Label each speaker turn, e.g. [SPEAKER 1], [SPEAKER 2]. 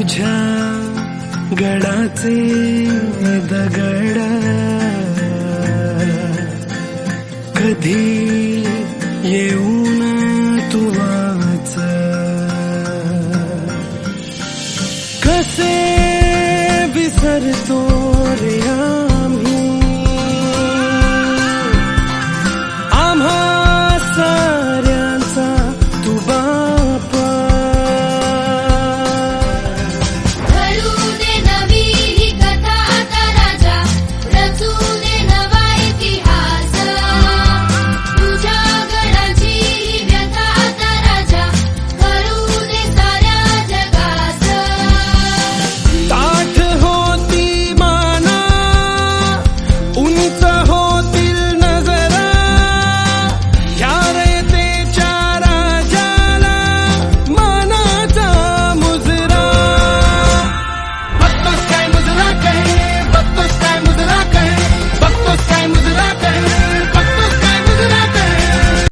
[SPEAKER 1] तुझ्या गडाचे दगड. कधी